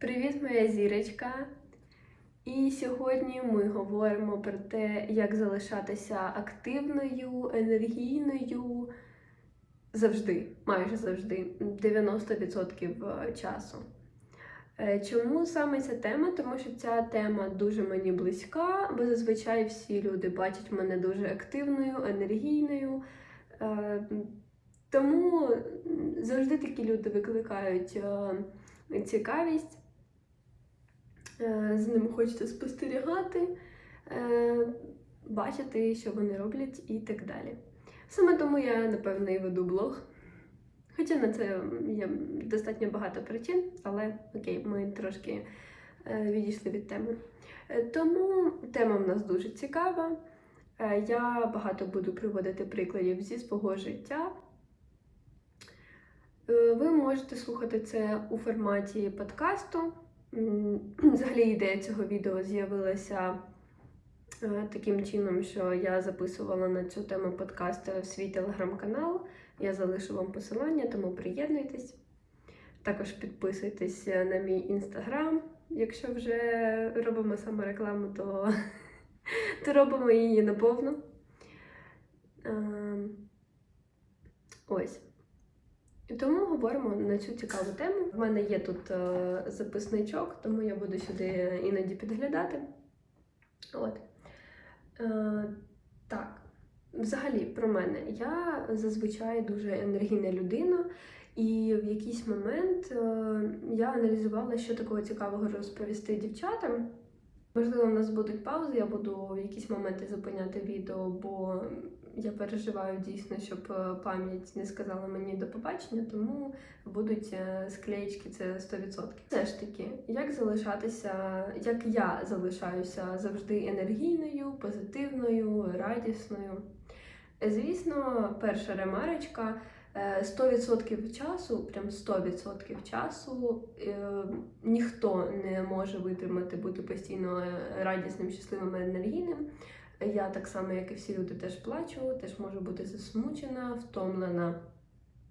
Привіт, моя зірочка! І сьогодні ми говоримо про те, як залишатися активною, енергійною завжди, майже завжди, 90% часу. Е, Чому саме ця тема? Тому що ця тема дуже мені близька, бо зазвичай всі люди бачать мене дуже активною, енергійною. Е, Тому завжди такі люди викликають е, цікавість. Е, з ними хочеться спостерігати, е, бачити, що вони роблять і так далі. Саме тому я, напевно, і веду блог. Хоча на це є достатньо багато причин, але окей, ми трошки е, відійшли від теми. Тому тема в нас дуже цікава. Я багато буду приводити прикладів зі свого життя. Ви можете слухати це у форматі подкасту. Взагалі ідея цього відео з'явилася е, таким чином, що я записувала на цю тему подкаст в свій телеграм-канал. Я залишу вам посилання, тому приєднуйтесь. Також підписуйтесь на мій інстаграм. Якщо вже робимо саме рекламу, то, то робимо її наповну. Ем, Ось. І тому говоримо на цю цікаву тему. В мене є тут е, записничок, тому я буду сюди іноді підглядати. От. Е, так, взагалі про мене. Я зазвичай дуже енергійна людина, і в якийсь момент е, я аналізувала, що такого цікавого розповісти дівчатам. Можливо, в нас будуть паузи, я буду в якісь моменти зупиняти відео, бо я переживаю дійсно, щоб е, пам'ять не сказала мені до побачення, тому будуть е, склеєчки, це 100%. Все ж таки, як залишатися, як я залишаюся завжди енергійною, позитивною, радісною. Звісно, перша ремарочка. е, 100% часу, прям 100% часу е, ніхто не може витримати бути постійно е, радісним, щасливим, енергійним. Я так само, як і всі люди, теж плачу, теж можу бути засмучена, втомлена,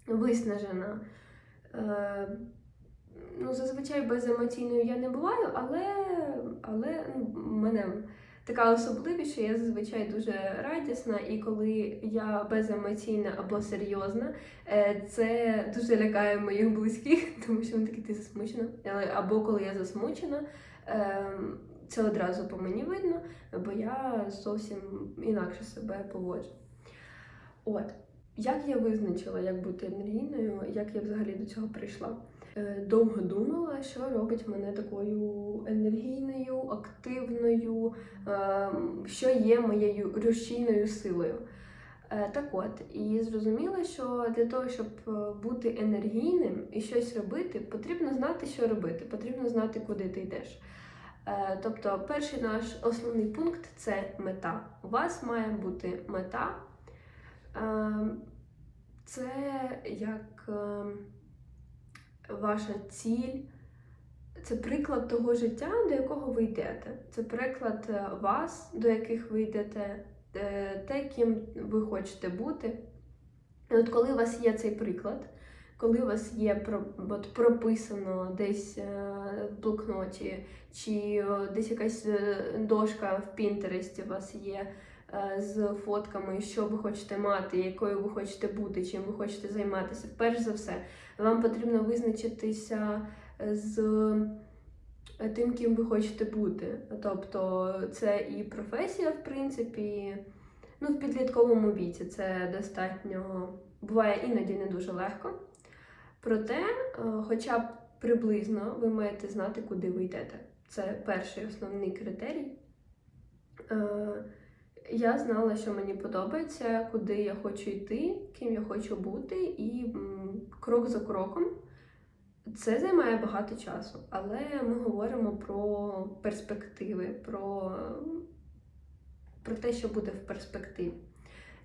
виснажена. Е, ну, зазвичай беземоційною я не буваю, але, але ну, мене така особливість, що я зазвичай дуже радісна, і коли я беземоційна або серйозна, е, це дуже лякає моїх близьких, тому що вони такі ти засмучена. Або коли я засмучена. ем, це одразу по мені видно, бо я зовсім інакше себе поводжу. От, як я визначила, як бути енергійною, як я взагалі до цього прийшла? Е, Довго думала, що робить мене такою енергійною, активною, ем, що є моєю рушійною силою. Е, Так от, і зрозуміла, що для того, щоб е, бути енергійним і щось робити, потрібно знати, що робити, потрібно знати, куди ти йдеш. Е, Тобто, перший наш основний пункт це мета. У вас має бути мета. Ем, Це як ем, ваша ціль, це приклад того життя, до якого ви йдете. Це приклад е, вас, до яких ви йдете, е, те, ким ви хочете бути. І от коли у вас є цей приклад, коли у вас є от прописано десь е, в блокноті, чи десь якась е, дошка в Пінтересті у вас є е, з фотками, що ви хочете мати, якою ви хочете бути, чим ви хочете займатися. Перш за все, вам потрібно визначитися з тим, ким ви хочете бути. Тобто це і професія, в принципі. Ну, в підлітковому віці це достатньо буває іноді не дуже легко. Проте, е, хоча б приблизно ви маєте знати, куди ви йдете. Це перший основний критерій. Е, Я знала, що мені подобається, куди я хочу йти, ким я хочу бути, і крок за кроком. Це займає багато часу, але ми говоримо про перспективи, про, про те, що буде в перспективі.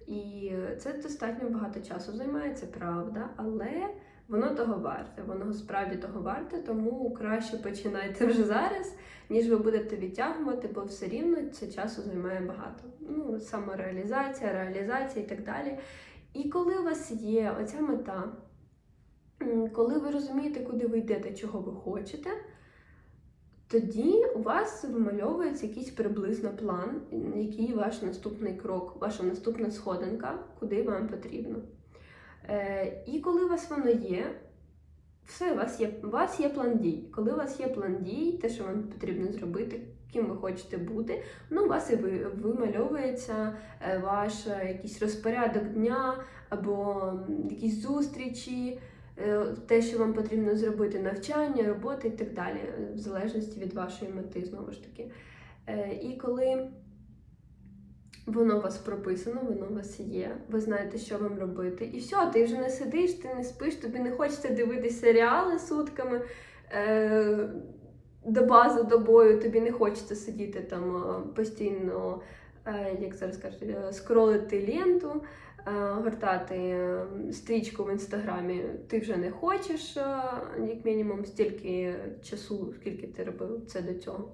І це достатньо багато часу займає, це правда, але воно того варте, воно справді того варте, тому краще починайте вже зараз, ніж ви будете відтягувати, бо все рівно це часу займає багато. Ну, самореалізація, реалізація і так далі. І коли у вас є оця мета, коли ви розумієте, куди ви йдете, чого ви хочете, тоді у вас вимальовується якийсь приблизно план, який ваш наступний крок, ваша наступна сходинка, куди вам потрібно. Е, і коли у вас воно є, все, у вас є, у вас є план дій. Коли у вас є план дій, те, що вам потрібно зробити, ким ви хочете бути, ну, у вас і вимальовується е, ваш е, якийсь розпорядок дня або якісь зустрічі, те, що вам потрібно зробити, навчання, робота і так далі, в залежності від вашої мети, знову ж таки. І коли воно у вас прописано, воно у вас є, ви знаєте, що вам робити. І все, ти вже не сидиш, ти не спиш, тобі не хочеться дивитися серіали сутками. Е, доба за добою, тобі не хочеться сидіти там е, постійно, е, як зараз кажуть, е, скролити ленту, е, гортати е, стрічку в інстаграмі. Ти вже не хочеш, е, як мінімум, стільки часу, скільки ти робив це до цього.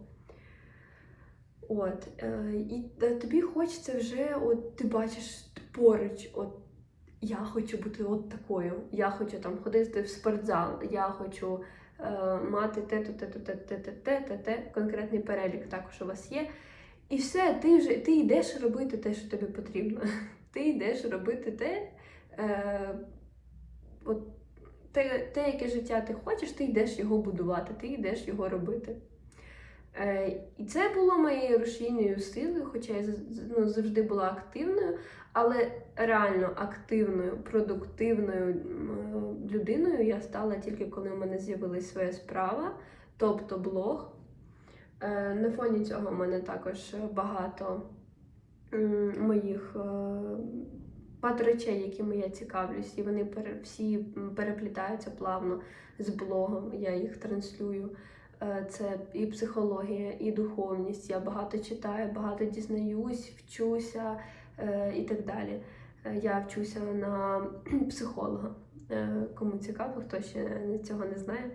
От, е, і е, тобі хочеться вже, от ти бачиш поруч, от я хочу бути от такою. Я хочу там ходити в спортзал, я хочу е, мати те-то, те-то, те-то, те-то, те-то, те, конкретний перелік також у вас є. І все, ти вже ти йдеш робити те, що тобі потрібно. Ти йдеш робити те, е, от, те, те, яке життя ти хочеш, ти йдеш його будувати, ти йдеш його робити. Е, і це було моєю рушійною силою, хоча я ну, завжди була активною, але реально активною, продуктивною людиною я стала тільки коли в мене з'явилась своя справа, тобто блог. Е, На фоні цього в мене також багато моїх е, речей, якими я цікавлюсь, і вони всі переплітаються плавно з блогом. Я їх транслюю. Е, Це і психологія, і духовність. Я багато читаю, багато дізнаюсь, вчуся е, і так далі. Е, Я вчуся на психолога. Кому цікаво, хто ще цього не знає.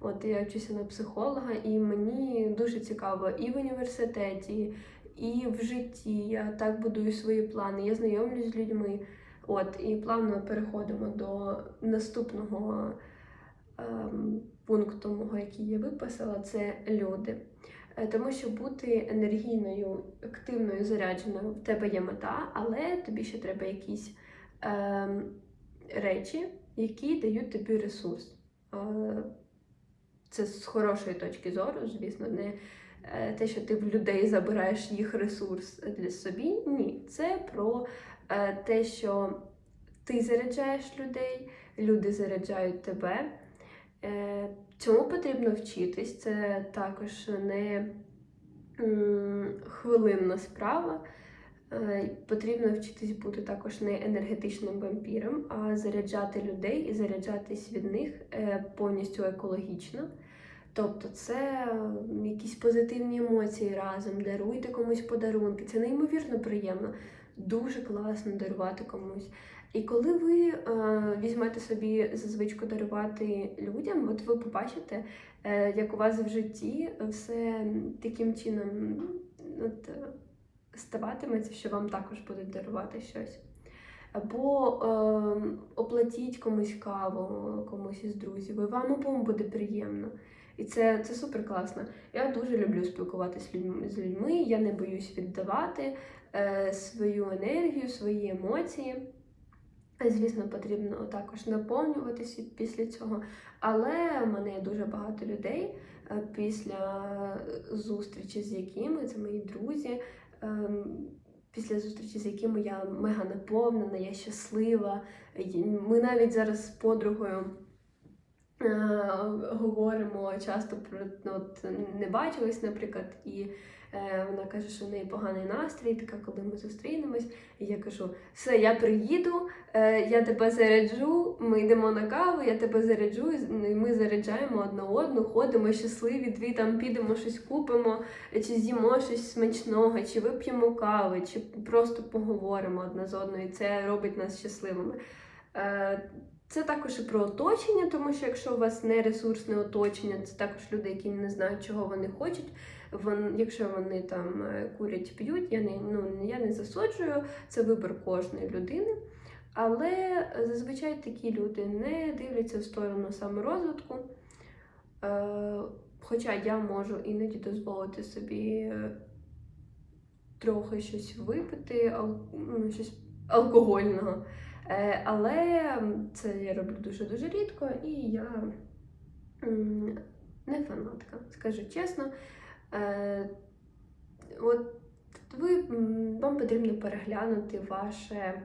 От я вчуся на психолога, і мені дуже цікаво і в університеті, і в житті. Я так будую свої плани. Я знайомлюсь з людьми. От, і плавно переходимо до наступного ем, пункту, мого, який я виписала, це люди. Е, Тому що бути енергійною, активною, зарядженою, в тебе є мета, але тобі ще треба якісь ем, речі, які дають тобі ресурс. Е, це з хорошої точки зору, звісно, не е, те, що ти в людей забираєш їх ресурс для собі. Ні, це про е, те, що ти заряджаєш людей, люди заряджають тебе. Е, Цьому потрібно вчитись. Це також не хвилинна справа. Е, Потрібно вчитись бути також не енергетичним вампіром, а заряджати людей і заряджатись від них е, повністю екологічно. Тобто це якісь позитивні емоції разом, даруйте комусь подарунки. Це неймовірно приємно, дуже класно дарувати комусь. І коли ви е, візьмете собі за звичку дарувати людям, от ви побачите, е, як у вас в житті все таким чином от, е, ставатиметься, що вам також будуть дарувати щось. Або е, оплатіть комусь каву, комусь із друзів, і вам обом буде приємно. І це, це супер класно. Я дуже люблю спілкуватися з людьми, з людьми. Я не боюсь віддавати е, свою енергію, свої емоції. Звісно, потрібно також наповнюватися після цього. Але в мене є дуже багато людей е, після зустрічі, з якими це мої друзі. ем, Після зустрічі, з якими я мега наповнена, я щаслива. Ми навіть зараз з подругою е, говоримо часто про ну, от, не бачились, наприклад, і е, вона каже, що в неї поганий настрій, така, коли ми зустрінемось. І я кажу: все, я приїду, е, я тебе заряджу, ми йдемо на каву, я тебе заряджу, і ми заряджаємо одна одну, ходимо щасливі, дві там підемо щось купимо, чи з'їмо щось смачного, чи вип'ємо кави, чи просто поговоримо одна з одною. І це робить нас щасливими. Е, Це також і про оточення, тому що якщо у вас не ресурсне оточення, це також люди, які не знають, чого вони хочуть. Вон, якщо вони там е, курять, п'ють, я не, ну, я не засуджую, це вибір кожної людини. Але зазвичай такі люди не дивляться в сторону саморозвитку, е, Хоча я можу іноді дозволити собі е, трохи щось випити, ну, щось алкогольного. Е, але це я роблю дуже-дуже рідко, і я не фанатка, скажу чесно. Е, от ви, вам потрібно переглянути ваше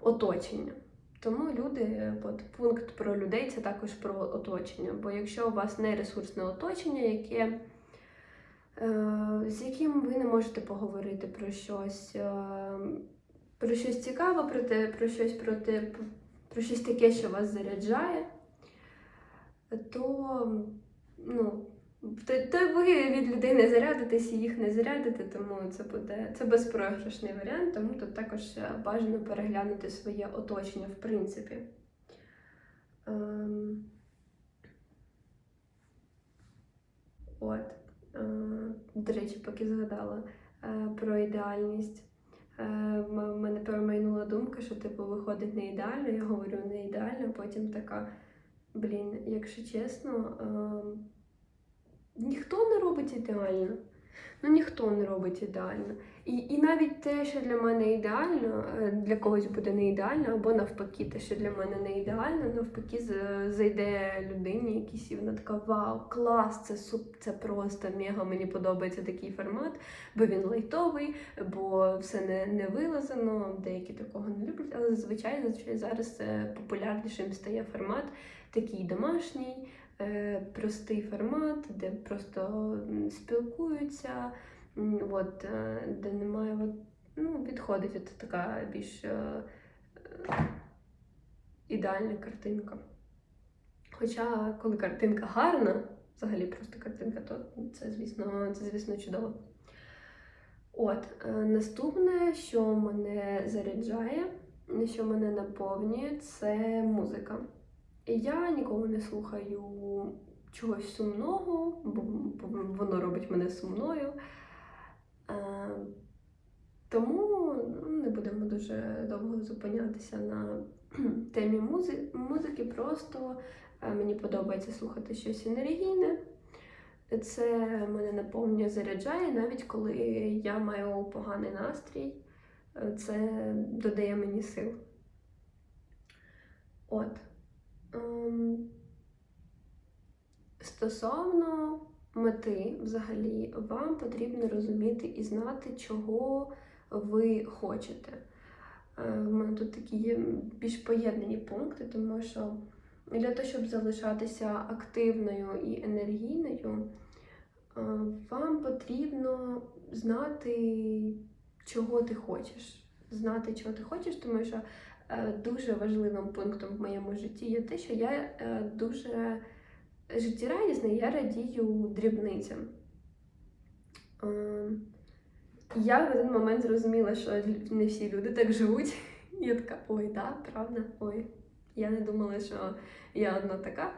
оточення. Тому люди, от пункт про людей це також про оточення. Бо якщо у вас не ресурсне оточення, яке, е, з яким ви не можете поговорити про щось, е, про щось цікаве, про те, про щось про те, про щось таке, що вас заряджає, то ну, то, ви від людей не зарядитесь і їх не зарядите, тому це буде це безпрограшний варіант, тому тут також е, бажано переглянути своє оточення, в принципі. Ем... От. Е, До речі, поки згадала е, про ідеальність. Е, в мене промайнула думка, що типу виходить не ідеально, я говорю не ідеально, потім така, блін, якщо чесно. Е, ніхто не робить ідеально. Ну ніхто не робить ідеально. І і навіть те, що для мене ідеально, е, для когось буде не ідеально, або навпаки, те, що для мене не ідеально, навпаки, зайде людині якийсь, і вона така вау, клас, це суп, це просто мега. Мені подобається такий формат, бо він лайтовий, бо все не не вилазено. Деякі такого не люблять, але зазвичай зазвичай зараз е, популярнішим стає формат такий домашній. Е, простий формат, де просто спілкуються, от, е, де немає от, ну, відходить от така більш е, ідеальна картинка. Хоча, коли картинка гарна, взагалі просто картинка, то це, звісно, це, звісно, чудово. От, наступне, що мене заряджає, що мене наповнює, це музика. Я ніколи не слухаю чогось сумного, бо воно робить мене сумною. Е, тому ну, не будемо дуже довго зупинятися на темі музи музики. Просто е, мені подобається слухати щось енергійне. Це мене наповнює, заряджає, навіть коли я маю поганий настрій, е, це додає мені сил. От. Ем, стосовно мети, взагалі, вам потрібно розуміти і знати, чого ви хочете. У е, мене тут такі є більш поєднані пункти, тому що для того, щоб залишатися активною і енергійною, е, вам потрібно знати, чого ти хочеш. Знати, чого ти хочеш, тому що дуже важливим пунктом в моєму житті є те, що я е, дуже життєрадісна, я радію дрібницям. Е, я в один момент зрозуміла, що не всі люди так живуть. Я така, ой, да, правда, ой. Я не думала, що я одна така.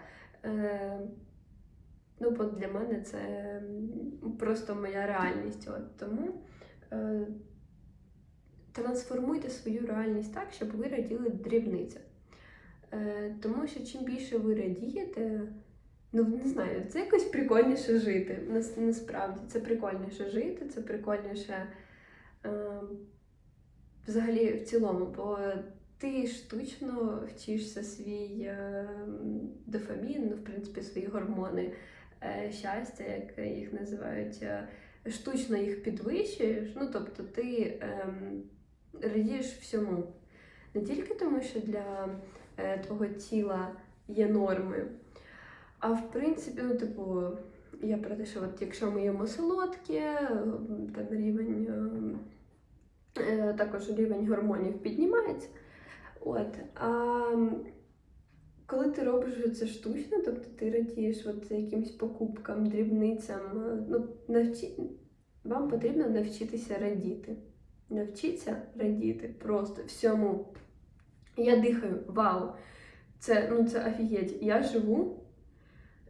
Ну, бо для мене це просто моя реальність. От Тому трансформуйте свою реальність так, щоб ви раділи дрібницям. Е, Тому що чим більше ви радієте, ну не знаю, це якось прикольніше жити. Насправді це прикольніше жити, це прикольніше е, взагалі в цілому, бо ти штучно вчишся свій е, дофамін, ну, в принципі, свої гормони е, щастя, як їх називають. Е, штучно їх підвищуєш, ну тобто ти ем, радієш всьому. Не тільки тому, що для е, твого тіла є норми, а в принципі, ну, типу, я про те, що от якщо ми їмо солодке, там рівень, е, е, також рівень гормонів піднімається. От, а коли ти робиш це штучно, тобто ти радієш от якимось покупкам, дрібницям, ну, навчи... вам потрібно навчитися радіти. Навчіться радіти просто всьому. Я дихаю, вау! Це ну це офігеть. Я живу,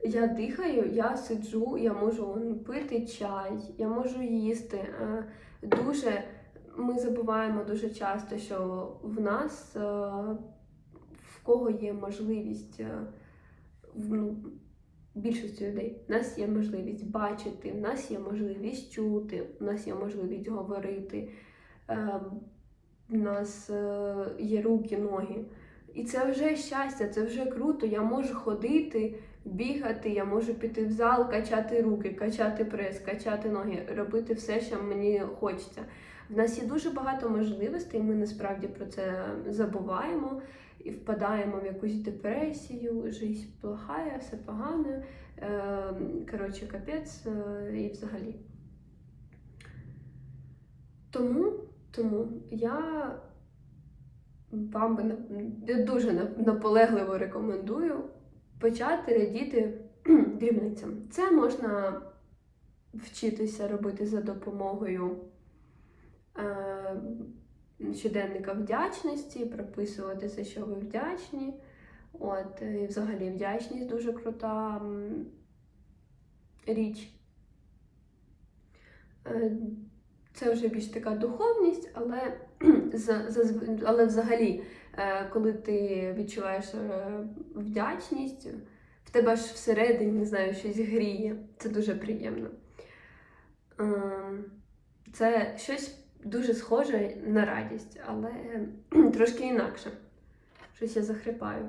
я дихаю, я сиджу, я можу пити чай, я можу їсти. Е, дуже ми забуваємо дуже часто, що в нас в кого є можливість ну, більшості людей. У нас є можливість бачити, у нас є можливість чути, у нас є можливість говорити, е, у нас е, є руки, ноги. І це вже щастя, це вже круто. Я можу ходити, бігати, я можу піти в зал, качати руки, качати прес, качати ноги, робити все, що мені хочеться. В нас є дуже багато можливостей, ми насправді про це забуваємо і впадаємо в якусь депресію, життя плохая, все погане. Е, Коротше, капець е, і взагалі. Тому, тому я вам би дуже наполегливо рекомендую почати радіти дрібницям. Це можна вчитися робити за допомогою е, щоденника вдячності, прописувати за що ви вдячні. От, і взагалі вдячність дуже крута річ. Це вже більш така духовність, але, але взагалі, е, коли ти відчуваєш е, вдячність, в тебе аж всередині, не знаю, щось гріє. Це дуже приємно. Ем, Це щось дуже схоже на радість, але трошки інакше. Щось я захрипаю.